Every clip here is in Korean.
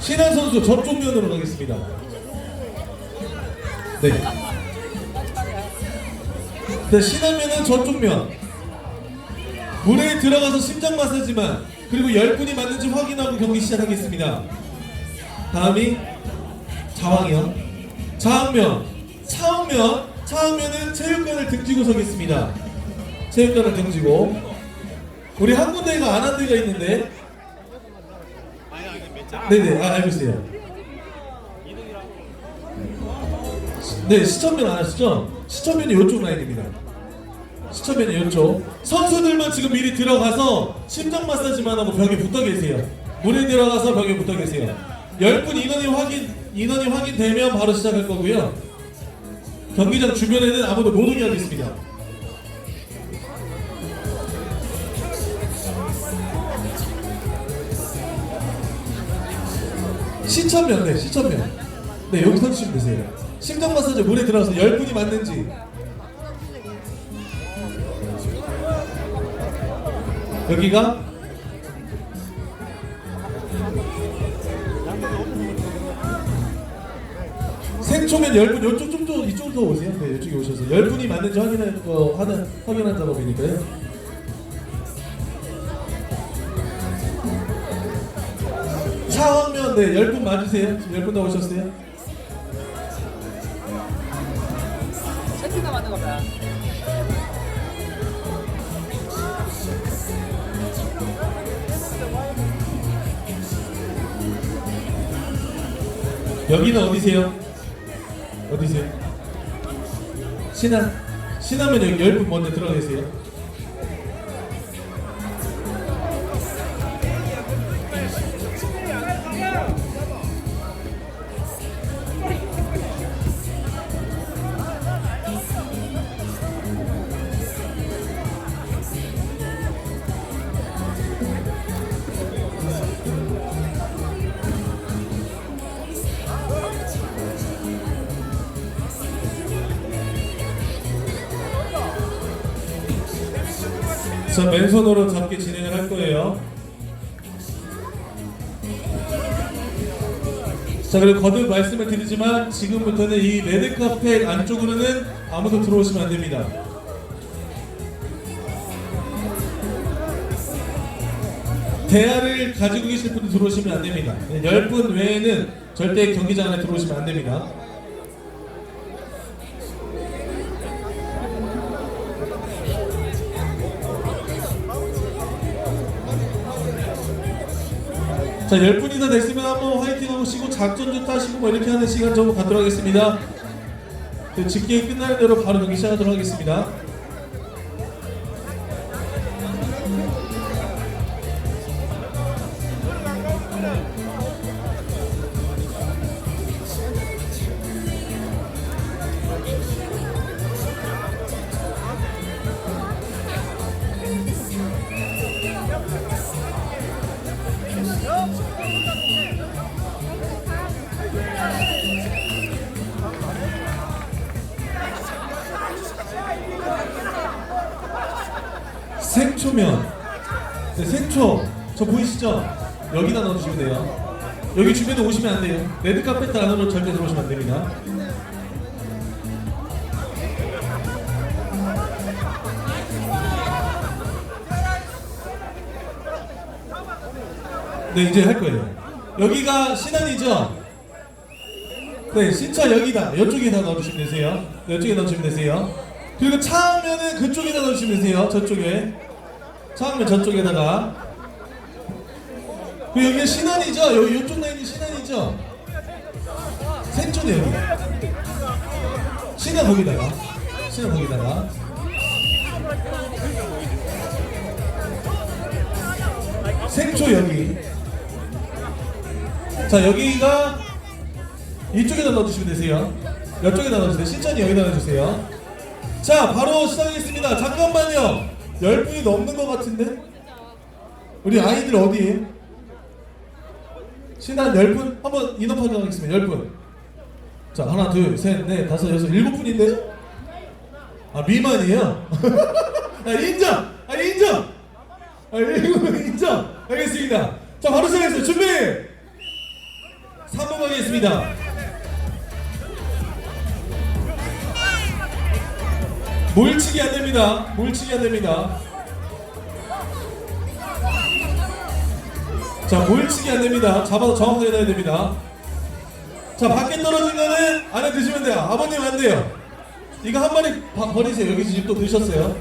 신한 선수 저쪽 면으로 가겠습니다. 네. 네, 신한 면은 저쪽 면. 물에 들어가서 심장 마사지만 그리고 열 분이 맞는지 확인하고 경기 시작하겠습니다. 다음이 자왕이요. 자왕면, 차왕면, 차왕면은 체육관을 등지고 서겠습니다. 체육관을 등지고 우리 한 군데가 안 한 데가 있는데 네네 아, 알고 있어요. 네 시천면 안 하시죠? 시천면이 이쪽 라인입니다. 시천면이 이쪽 선수들만 지금 미리 들어가서 심장 마사지만 하고 벽에 붙어 계세요. 물에 들어가서 벽에 붙어 계세요. 10분 인원이 확인 인원이 확인되면 바로 시작할 거고요. 경기장 주변에는 아무도 못 오게 하겠습니다. 시천면, 네, 시천면. 네, 여기 서주시면 되세요. 심장 마사지 물에 들어가서 10분이 맞는지. 여기가 생초면 10분, 이쪽 좀 더, 이쪽으로 더 오세요. 네, 이쪽에 오셔서 10분이 맞는지 확인하는 거, 하는, 확인한 작업이니까요. 차왕면, 네, 10분 맞으세요? 지금 10분 더 오셨어요? 세팅가 맞는 거다. 여기는 어디세요? 어디세요? 신안 신안면 여기 10분 먼저 들어가 계세요 자 맨손으로 잡기 진행을 할 거예요. 자 그리고 거듭 말씀을 드리지만 지금부터는 이 레드카펫 안쪽으로는 아무도 들어오시면 안 됩니다. 대화를 가지고 계실 분들 들어오시면 안 됩니다. 10분 외에는 절대 경기장 안에 들어오시면 안 됩니다 자, 10분 이상 됐으면 한번 화이팅 하시고 작전 좀 따시고 뭐 이렇게 하는 시간 좀 갖도록 하겠습니다. 네, 집계 끝나는 대로 바로 경기 시작하도록 하겠습니다. 생초면. 네, 생초. 저 보이시죠? 여기다 넣어주시면 돼요. 여기 주변에 오시면 안 돼요. 레드 카펫 안으로 절대 들어오시면 안 됩니다. 네, 이제 할 거예요. 여기가 신안이죠? 네, 신차 여기다. 이쪽에다 넣어주시면 되세요. 네, 이쪽에 넣어주시면 되세요. 그리고 차하면은 그쪽에다 넣어주시면 되세요. 저쪽에. 차하면 저쪽에다가. 그리고 여기가 신안이죠? 여기 이쪽 라인이 신안이죠? 생초네 여기. 신안 거기다가. 신안 거기다가. 생초 여기. 자 여기가 이쪽에다 넣어주시면 되세요. 이쪽에다 넣어주세요. 신천이 여기다 넣어주세요. 자 바로 시작하겠습니다. 잠깐만요. 열 분이 넘는 것 같은데? 우리 아이들 어디에요? 신한 열 분? 한번 인원 확인하겠습니다. 열 분. 자 하나 둘 셋 넷 다섯 여섯 일곱 분인데? 아 미만이에요? 아 인정! 아 인정! 아 일곱 분 인정! 알겠습니다. 자 바로 시작했어요. 준비! 있습니다. 몰치기 안 됩니다. 몰치기 안 됩니다. 자, 몰치기 안 됩니다. 잡아서 정확하게 넣어야 됩니다. 자, 밖에 떨어진 거는 안에 드시면 돼요. 아버님 안 돼요. 이거 한 마리 바- 버리세요. 여기 지금 또 드셨어요.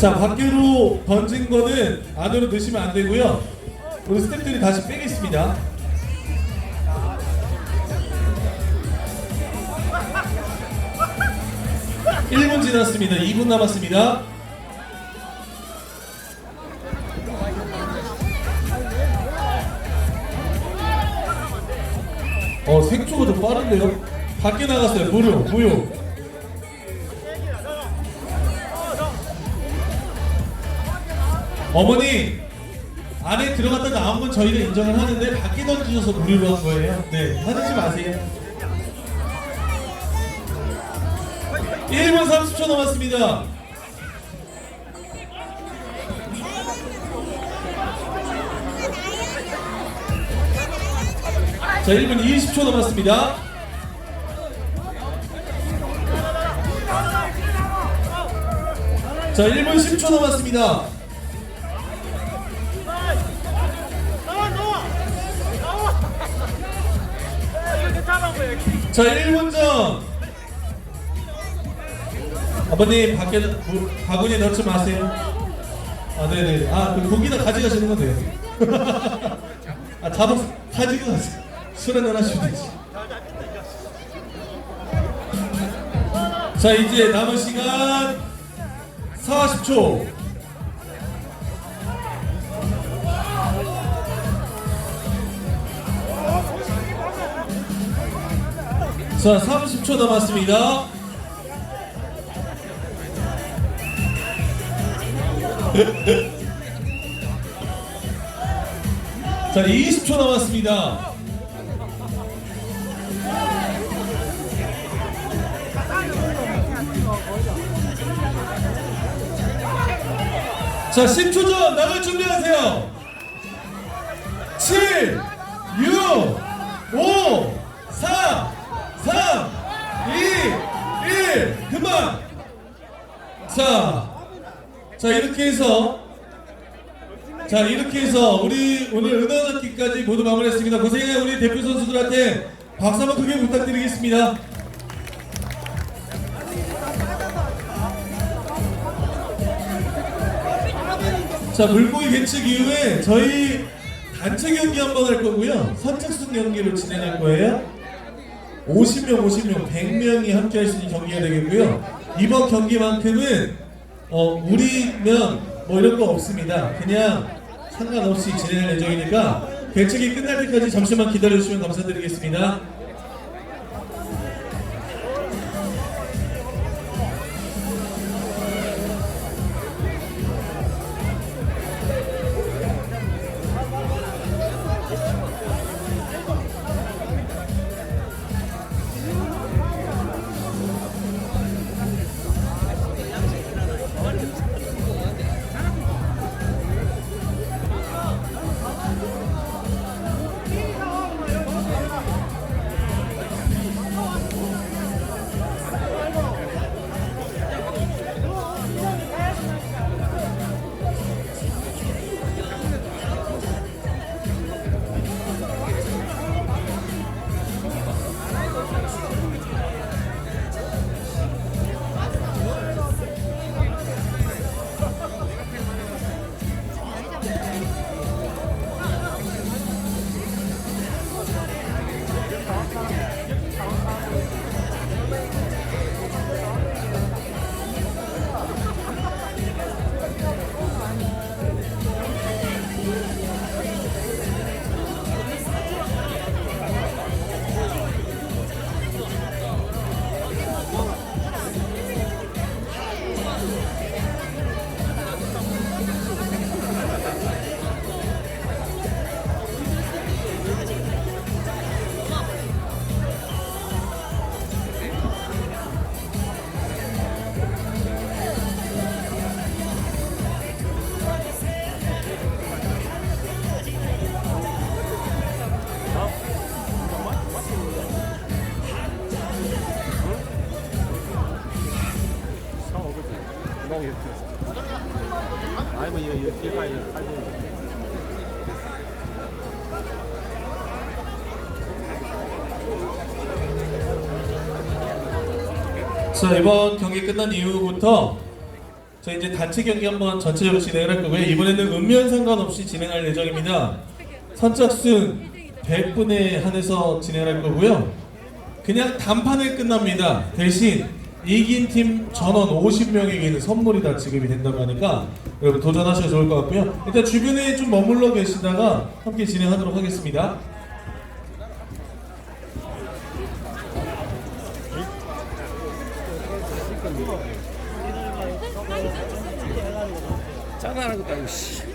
자, 밖으로 던진 거는 안으로 넣으시면 안 되고요. 우리 스태프들이 다시 빼겠습니다. 일분 지났습니다. 2분 남았습니다. 어, 생초가 좀 빠른데요? 밖에 나갔어요. 무료, 무효. 어머니 안에 들어갔다 나온 건 저희가 인정을 하는데 밖에 던지셔서 무료로 한 거예요. 네, 화내지 마세요. 1분 30초 남았습니다. 자, 1분 20초 남았습니다. 자, 1분 10초 남았습니다. 자, 1분 전. 아버님, 밖에, 무- 바구니에 넣지 마세요. 아, 네네. 아, 그 고기다 가져가시는 건 돼요. 아, 잡아, 가지고 가세요. 술 한잔 하시면 되지. 자, 이제 남은 시간 40초. 자, 30초 남았습니다. 자, 20초 남았습니다. 자, 10초 전 나갈 준비하세요. 7, 6, 자, 자, 이렇게 해서, 자, 이렇게 해서, 우리 오늘 은하 잡기까지 모두 마무리했습니다. 고생한 우리 대표 선수들한테 박수 한번 크게 부탁드리겠습니다. 자, 물고기 개측 이후에 저희 단체 경기 한번 할 거고요. 선착순 경기를 진행할 거예요. 50명, 50명, 100명이 함께 할 수 있는 경기가 되겠고요. 이번 경기만큼은 어, 우리면 뭐 이런 거 없습니다. 그냥 상관없이 진행할 예정이니까 개측이 끝날 때까지 잠시만 기다려주시면 감사드리겠습니다. 자 이번 경기 끝난 이후부터 자 이제 단체 경기 한번 전체적으로 진행을 할 거고요. 이번에는 음면 상관없이 진행할 예정입니다. 선착순 100분에 한해서 진행할 거고요. 그냥 단판에 끝납니다. 대신 이긴 팀 전원 50명에게는 선물이 다 지급이 된다고 하니까 여러분 도전하셔도 좋을 것 같고요. 일단 주변에 좀 머물러 계시다가 함께 진행하도록 하겠습니다. 장난하는 것도 아니고 씨.